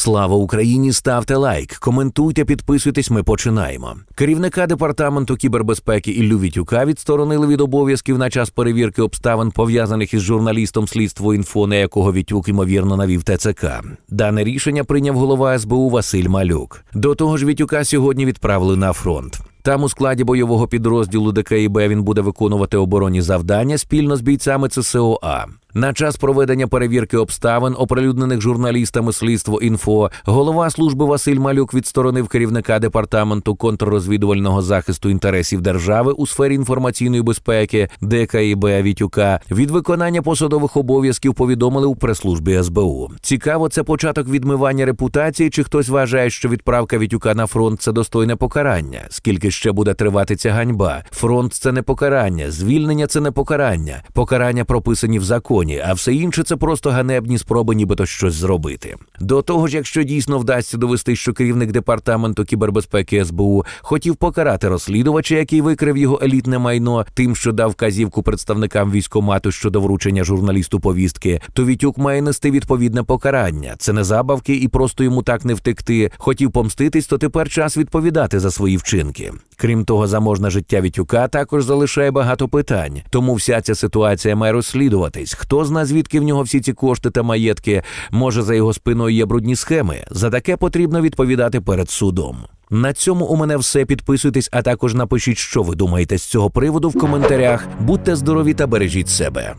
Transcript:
Слава Україні! Ставте лайк, коментуйте, підписуйтесь. Ми починаємо. Керівника департаменту кібербезпеки Іллю Вітюка відсторонили від обов'язків на час перевірки обставин, пов'язаних із журналістом слідство інфо, на якого Вітюк ймовірно навів ТЦК. Дане рішення прийняв голова СБУ Василь Малюк. До того ж, Вітюка сьогодні відправили на фронт. Там у складі бойового підрозділу ДКІБ він буде виконувати оборонні завдання спільно з бійцями ЦСОА. На час проведення перевірки обставин, оприлюднених журналістами слідство інфо, голова служби Василь Малюк відсторонив керівника департаменту контррозвідувального захисту інтересів держави у сфері інформаційної безпеки ДКІБ Вітюка від виконання посадових обов'язків повідомили у прес-службі СБУ. Цікаво, це початок відмивання репутації, чи хтось вважає, що відправка Вітюка на фронт це достойне покарання. Скільки ще буде тривати ця ганьба? Фронт це не покарання, звільнення це не покарання. Покарання прописані в законі, а все інше це просто ганебні спроби, нібито щось зробити. До того ж, якщо дійсно вдасться довести, що керівник департаменту кібербезпеки СБУ хотів покарати розслідувача, який викрив його елітне майно, тим, що дав казівку представникам військомату щодо вручення журналісту повістки, то Вітюк має нести відповідне покарання. Це не забавки і просто йому так не втекти. Хотів помститись, то тепер час відповідати за свої вчинки. Крім того, заможне життя Вітюка також залишає багато питань. Тому вся ця ситуація має розслідуватись. Хто зна, звідки в нього всі ці кошти та маєтки? Може, за його спиною є брудні схеми. За таке потрібно відповідати перед судом. На цьому у мене все. Підписуйтесь, а також напишіть, що ви думаєте з цього приводу в коментарях. Будьте здорові та бережіть себе.